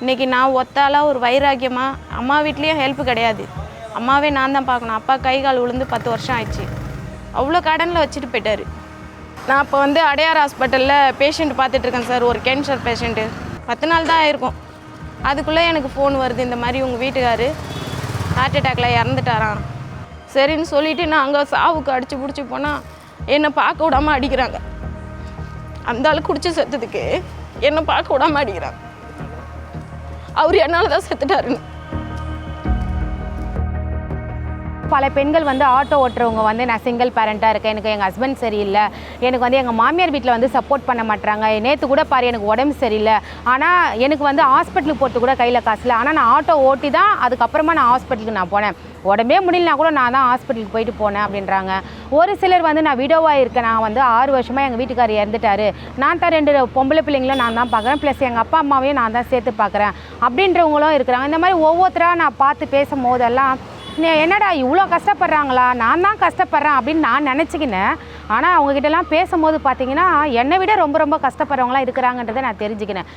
இன்றைக்கி நான் ஒத்தாலாக ஒரு வைராக்கியமாக அம்மா வீட்லேயும் ஹெல்ப் கிடையாது. அம்மாவே நான் தான் பார்க்கணும். அப்பா கை கால் விழுந்து பத்து வருஷம் ஆயிடுச்சு. அவ்வளோ கடனில் வச்சுட்டு போயிட்டார். நான் இப்போ வந்து அடையார் ஹாஸ்பிட்டலில் பேஷண்ட் பார்த்துட்ருக்கேன் சார் ஒரு கேன்சர் பேஷண்ட்டு பத்து நாள் தான் ஆயிருக்கும். அதுக்குள்ளே எனக்கு ஃபோன் வருது இந்த மாதிரி உங்கள் வீட்டுக்காரு ஹார்ட் அட்டாக்ல இறந்துட்டாராம். சரின்னு சொல்லிவிட்டு நான் அங்கே சாவுக்கு அடித்து பிடிச்சி போனால் என்னை பார்க்க விடாமல் அடிக்கிறாங்க. அந்த ஆள் குடிச்சு செத்ததுக்கு என்னை பார்க்க விடாமல் அடிக்கிறாங்க. அவர் என்னால் தான் செத்துட்டாருன்னு. பல பெண்கள் வந்து ஆட்டோ ஓட்டுறவங்க வந்து நான் சிங்கிள் பேரண்ட்டாக இருக்கேன் எனக்கு எங்கள் ஹஸ்பண்ட் சரியில்லை எனக்கு வந்து எங்கள் மாமியார் வீட்டில் வந்து சப்போர்ட் பண்ண மாட்டாங்க நேற்று கூட பாரு எனக்கு உடம்பு சரியில்லை. ஆனால் எனக்கு வந்து ஹாஸ்பிட்டலுக்கு போகிறது கூட கையில் காசு இல்லை. ஆனால் நான் ஆட்டோ ஓட்டி தான் அதுக்கப்புறமா நான் ஹாஸ்பிட்டலுக்கு நான் போனேன். உடம்பே முடியலனா கூட நான் தான் ஹாஸ்பிட்டலுக்கு போயிட்டு போனேன் அப்படின்றாங்க. ஒரு சிலர் வந்து நான் விடோவாக இருக்கேன் நான் வந்து ஆறு வருஷமாக எங்கள் வீட்டுக்காரர் இறந்துட்டாரு. நான் தான் ரெண்டு பொம்பளை பிள்ளைங்களும் நான் தான் பார்க்குறேன் ப்ளஸ் எங்கள் அப்பா அம்மாவையும் நான் தான் சேர்த்து பார்க்குறேன் அப்படின்றவங்களும் இருக்கிறாங்க. இந்த மாதிரி ஒவ்வொருத்தராக நான் பார்த்து பேசும் போதெல்லாம் என்னடா இவ்வளோ கஷ்டப்படுறாங்களா? நான் தான் கஷ்டப்படுறேன் அப்படின்னு நான் நினச்சிக்கினேன். ஆனால் அவங்ககிட்டலாம் பேசும்போது பார்த்தீங்கன்னா என்னை விட ரொம்ப ரொம்ப கஷ்டப்படுறவங்களாம் இருக்கிறாங்கன்றதை நான் தெரிஞ்சுக்கினேன்.